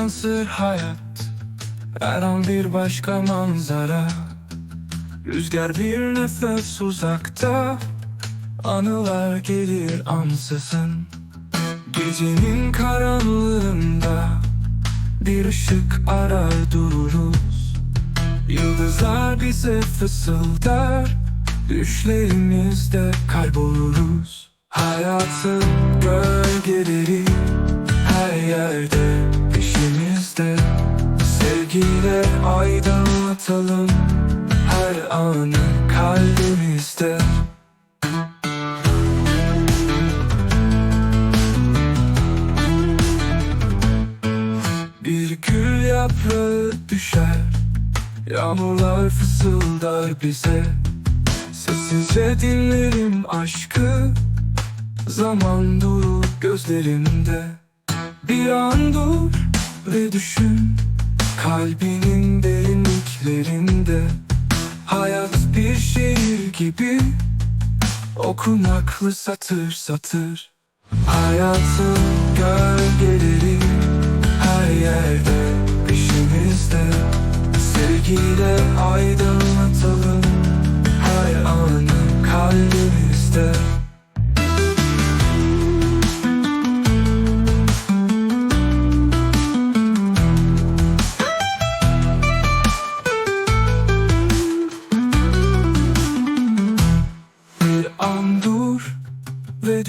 yansır hayat Her an bir başka manzara. Rüzgar bir nefes uzakta Anılar gelir ansızın. Gecenin karanlığında Bir ışık arar dururuz. Yıldızlar bize fısıldar Düşlerimizde kayboluruz. Hayatın gölgeleri Her yerde Sevgiyle aydınlatalım Her anı kalbimizde. Bir gül yaprağı düşer Yağmurlar fısıldar bize. Sessizce dinlerim aşkı Zaman durur gözlerimde. Bir an dur ve düşün Kalbinin derinliklerinde Hayat bir şiir gibi Okunaklı satır satır. Hayatın gölgeleri her yerde peşimizde. Sevgiyle aydınlatalım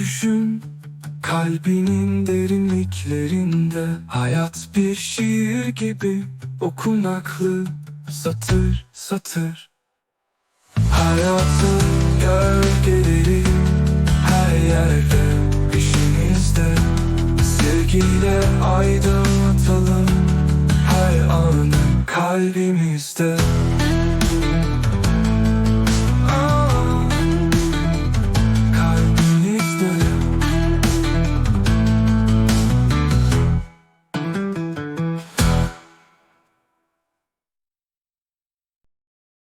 düşün Kalbinin derinliklerinde Hayat bir şiir gibi Okunaklı satır satır. Hayatın gölgeleri Her yerde peşimizde. Sevgiyle aydınlatalım Her anı kalbimizde